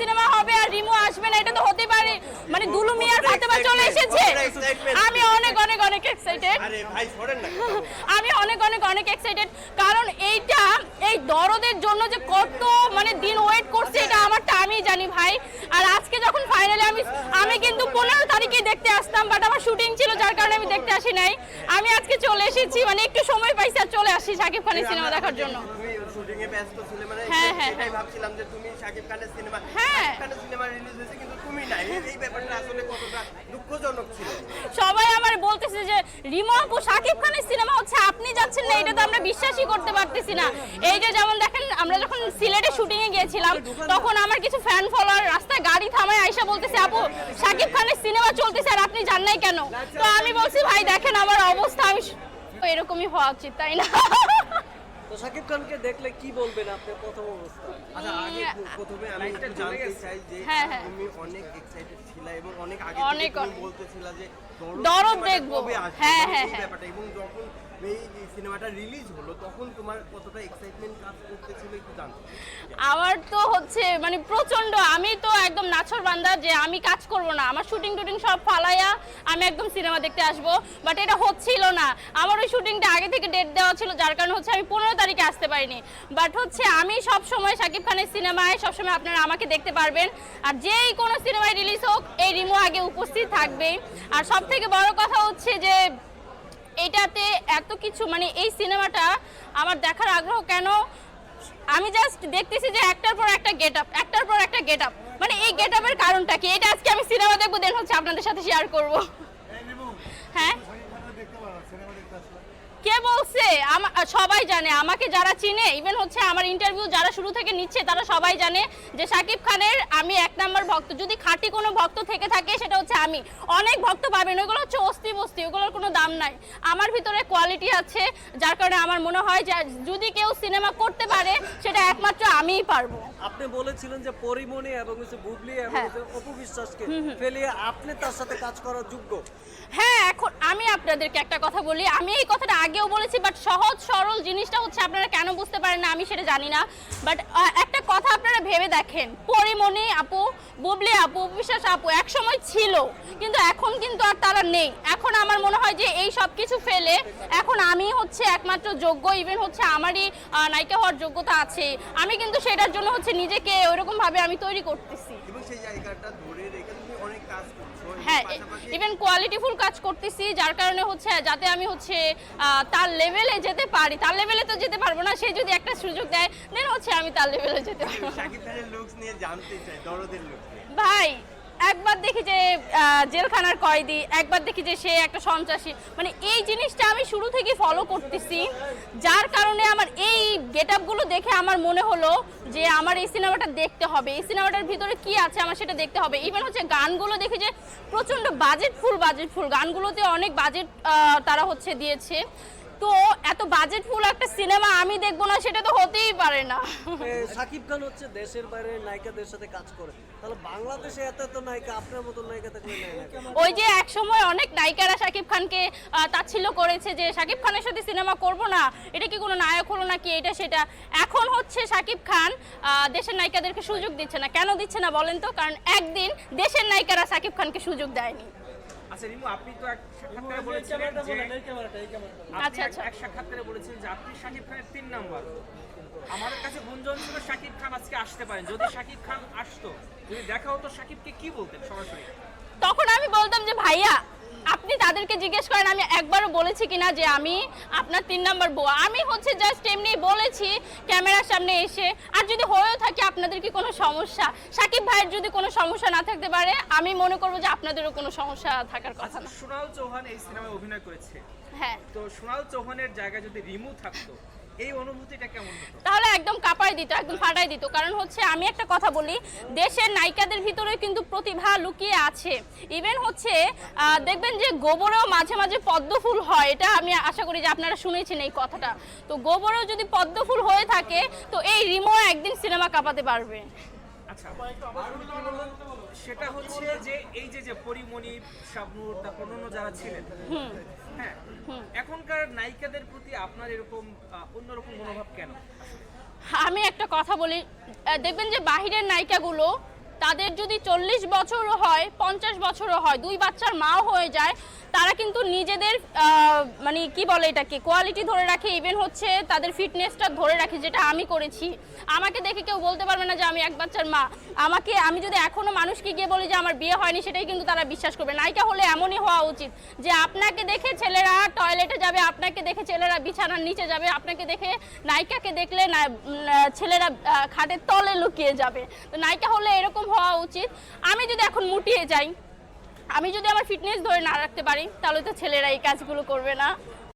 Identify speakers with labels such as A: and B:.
A: Cinema হবে আর রিমু আসবে না এটা তো হতে পারে। মানে দুলু মিয়ার ফাতেমা চলে এসেছে। আমি অনেক অনেক অনেক এক্সাইটেড
B: আরে ভাই সরেন না।
A: আমি অনেক অনেক অনেক এক্সাইটেড কারণ এইটা এই দরদের জন্য যে কত মানে দিন ওয়েট করছে এটা আমারটা আমি জানি ভাই। আর আজকে যখন ফাইনালি আমি আমি কিন্তু পনেরো তারিখে দেখতে আসতাম বাট আমার শুটিং ছিল যার কারণে আমি দেখতে আসি নাই। আমি আজকে চলে এসেছি মানে একটু সময় পাইছি আর চলে আসি শাকিব খানের সিনেমা দেখার জন্য।
B: শুটিং এ ব্যস্ত ছিলে মানে
A: হ্যাঁ, হ্যাঁ,
B: এটাই ভাবছিলাম যে তুমি শাকিব খানের সিনেমা
A: হ্যাঁ।
B: খানের সিনেমা রিলিজ হয়েছে কিন্তু তুমি নাই। এই- এই ব্যাপারটা আসলে কতটা দুঃখজনক ছিল?
A: সবাই আমার বলতেছে যে রিমো আপু শাকিব খানের সিনেমা হচ্ছে আপনি যাচ্ছেন না এটা তো আমরা বিশ্বাসই করতে পারতেছি না। এই যে যেমন দেখেন আমরা যখন সিলেটে শুটিং এ গিয়েছিলাম তখন আমার কিছু ফ্যান ফলোয়ার রাস্তায় গাড়ি থামায় আইসা বলতেছে আপু শাকিব খানের সিনেমা চলতেছে আর আপনি জান নাই কেন? তো আমি বলছি ভাই দেখেন আমার অবস্থা আমি এরকমই হওয়া উচিত তাই না?
C: তো সাকিব খানকে দেখলে কি বলবেন আপনি প্রথম অবস্থা
B: আচ্ছা আগে প্রথমে আমি একটু জানতে চাই যে
A: হ্যাঁ, হ্যাঁ।
B: তুমি অনেক এক্সাইটেড ছিলা এবং অনেক আগে থেকে তুমি বলতেছিলা যে
A: দরদ দেখব। হ্যাঁ, হ্যাঁ, হ্যাঁ।
B: এবং যখন
A: আমার তো হচ্ছে মানে প্রচণ্ড আমি তো একদম নাছর বান্দা যে আমি কাজ করব না। আমার শুটিং টুটিং সব ফালাইয়া আমি একদম সিনেমা দেখতে আসব। বাট এটা হচ্ছিল না। আমার ওই শুটিংটা আগে থেকে ডেট দেওয়া ছিল, যার কারণে হচ্ছে আমি পনেরো তারিখে আসতে পারিনি। বাট হচ্ছে আমি সব সময় শাকিব খানের সিনেমায় সবসময় আপনারা আমাকে দেখতে পারবেন। আর যেই কোনো সিনেমায় রিলিজ হোক, এই রিমো আগে উপস্থিত থাকবে আর সব থেকে বড় কথা হচ্ছে যে এটাতে এত কিছু মানে এই সিনেমাটা আমার দেখার আগ্রহ কেন? আমি জাস্ট দেখতেছি যে একটার পর একটা গেট আপ একটার পর একটা গেট আপ মানে এই গেট আপের কারণটা কি? এটা আজকে আমি সিনেমা দেখব দেন হচ্ছে আপনাদের সাথে শেয়ার করব। হ্যাঁ? কে বলছে? সবাই জানে। আমাকে যারা চিনে ইভেন হচ্ছে আমার ইন্টারভিউ যারা শুরু থেকে নিচ্ছে তারা সবাই জানে যে শাকিব খানের আমি এক নাম্বার ভক্ত। যদি খাঁটি কোনো ভক্ত থেকে থাকে সেটা হচ্ছে আমি। অনেক ভক্ত পাবেন ওইগুলো হচ্ছে অস্থি বস্তি ওগুলোর কোনো দাম নাই। আমার ভিতরে কোয়ালিটি আছে যার কারণে আমার মনে হয় যে যদি কেউ সিনেমা করতে পারে সেটা একমাত্র আমিই পারব।
C: আপনি বলেছিলেন যে পরিমণি এবং হচ্ছে বুবলি এবং
A: হ্যাঁ।
C: অপু বিশ্বাসকে ফেলিয়ে আপনি তার সাথে কাজ করার যোগ্য?
A: হ্যাঁ এখন আমি আপনাদেরকে একটা কথা বলি। আমি এই কথাটা আগেও বলেছি বাট সহজ, সরল জিনিসটা হচ্ছে আপনারা কেন বুঝতে পারেন না, আমি সেটা জানি না। বাট একটা কথা আপনারা ভেবে দেখেন। পরিমণি আপু, বুবলি আপু, বিশ্বাস আপু এক সময় ছিল, কিন্তু এখন কিন্তু আর তারা নেই। এখন আমার মনে হয় যে এই সব কিছু ফেলে, এখন আমি হচ্ছে একমাত্র যোগ্য ইভেন হচ্ছে আমারই নায়িকা হওয়ার যোগ্যতা আছে। আমি কিন্তু সেটার জন্য হচ্ছে নিজেকে ওইরকমভাবে আমি তৈরি করতেছি।
B: এবং সেই জায়গাটা ধরে রেখে তুমি অনেক কাজ করছ এবং
A: হ্যাঁ ইভেন কোয়ালিটিফুল কাজ করতেছি যার কারণে হচ্ছে যাতে আমি হচ্ছে তার লেভেলে যেতে পারি। তার লেভেলে তো যেতে পারব না সে যদি একটা সুযোগ দেয় দেন হচ্ছে আমি তার লেভেলে যেতে পারব। ভাই একবার দেখি যে জেলখানার কয়েদি, একবার দেখি যে সে একটা সন্ত্রাসী। মানে এই জিনিসটা আমি শুরু থেকে ফলো করতেছি। যার কারণে আমার এই গেট আপগুলো দেখে আমার মনে হলো যে আমার এই সিনেমাটা দেখতে হবে। এই সিনেমাটার ভিতরে কি আছে আমার সেটা দেখতে হবে। ইভেন হচ্ছে গানগুলো দেখি যে প্রচণ্ড বাজেট ফুল বাজেট ফুল গানগুলোতে অনেক বাজেট তারা হচ্ছে দিয়েছে। তো এত বাজেট ফুল একটা সিনেমা আমি দেখব না সেটা তো হতেই পারে না।
C: এ, শাকিব খান হচ্ছে দেশের বাইরে নায়িকাদের সাথে কাজ করে। তাহলে বাংলাদেশে এত এত নায়িকা আপনার মতো নায়িকা থাকলে?
A: ওই যে এক সময় অনেক নায়িকারা শাকিব খানকে তাচ্ছিল্য করেছে যে শাকিব খানের সাথে সিনেমা করব না এটা কি কোনো নায়ক হলো নাকি এটা সেটা? এখন হচ্ছে শাকিব খান দেশের নায়িকাদেরকে সুযোগ দিচ্ছে না। কেন দিচ্ছে না বলেন তো? কারণ একদিন দেশের নায়িকারা শাকিব খানকে সুযোগ দেয়নি।
D: আচ্ছা রিমু আপনি তো এক সাক্ষাৎকারে বলেছিলেন যে আপনি
A: আচ্ছা, আচ্ছা।
D: এক সাক্ষাৎকারে বলেছিলেন যে আপনি শাকিব খানের তিন নাম্বার। আমাদের কাছে গুঞ্জন ছিল শাকিব খান আজকে আসতে পারেন। যদি শাকিব খান আসতো যদি দেখা হতো শাকিবকে কি বলতেন সরাসরি?
A: তখন আমি বলতাম যে ভাইয়া আপনি তাদেরকে জিজ্ঞেস করেন আমি একবারও বলেছি কিনা যে আমি আপনার তিন নাম্বার বউ। আমি হচ্ছে জাস্ট এমনি বলেছি ক্যামেরার সামনে এসে। আর যদি হয়েও থাকে আপনাদের কি কোনো সমস্যা? সাকিব ভাইয়ের যদি কোনো সমস্যা না থাকতে পারে আমি মনে করব যে আপনাদেরও কোনো সমস্যা থাকার কথা
D: আচ্ছা
A: না।
D: সোনাল চৌহান এই সিনেমায় অভিনয় করেছে।
A: হ্যাঁ।
D: তো সোনাল চৌহানের জায়গায় যদি রিমু থাকতো এই অনুভূতিটা কেমন
A: তাহলে একদম কাপায় দিত, একদম ফাটাই দিত। কারণ হচ্ছে আমি একটা কথা বলি, দেশের নায়িকাদের ভিতরে কিন্তু প্রতিভা লুকিয়ে আছে। ইভেন হচ্ছে দেখবেন যে গোবরেও মাঝে মাঝে পদ্ম ফুল হয়, এটা আমি আশা করি যে আপনারা শুনেছেন এই কথাটা। তো গোবরেও যদি পদ্ম ফুল হয়ে থাকে, তো এই রিমো একদিন সিনেমা কাঁপাতে পারবে।
D: আচ্ছা সেটা হচ্ছে যে এই যে যে পরিমণি শাবনুর তারপর অন্য যারা ছিলেন হ্যাঁ এখনকার নায়িকাদের প্রতি আপনার এরকম অন্যরকম মনোভাব কেন?
A: আমি একটা কথা বলি দেখবেন যে বাহিরের নায়িকাগুলো তাদের যদি চল্লিশ বছরও হয় পঞ্চাশ বছরও হয় দুই বাচ্চার মাও হয়ে যায় তারা কিন্তু নিজেদের মানে কি বলে এটাকে কোয়ালিটি ধরে রাখে ইভেন হচ্ছে তাদের ফিটনেসটা ধরে রাখে, যেটা আমি করেছি। আমাকে দেখে কেউ বলতে পারবে না যে আমি এক বাচ্চার মা। আমাকে, আমি যদি এখনও মানুষকে গিয়ে বলি যে আমার বিয়ে হয়নি, সেটাই কিন্তু তারা বিশ্বাস করবে। নায়িকা হলে এমনই হওয়া উচিত যে আপনাকে দেখে ছেলেরা টয়লেটে যাবে, আপনাকে দেখে ছেলেরা বিছানার নিচে যাবে, আপনাকে দেখে নায়িকাকে দেখলে ছেলেরা খাটের তলে লুকিয়ে যাবে। তো নায়িকা হলে এরকম হওয়া উচিত। আমি যদি এখন মুটিয়ে যাই আমি যদি আমার ফিটনেস ধরে না রাখতে পারি, তাহলে তো ছেলেরা এই কাজগুলো করবে না।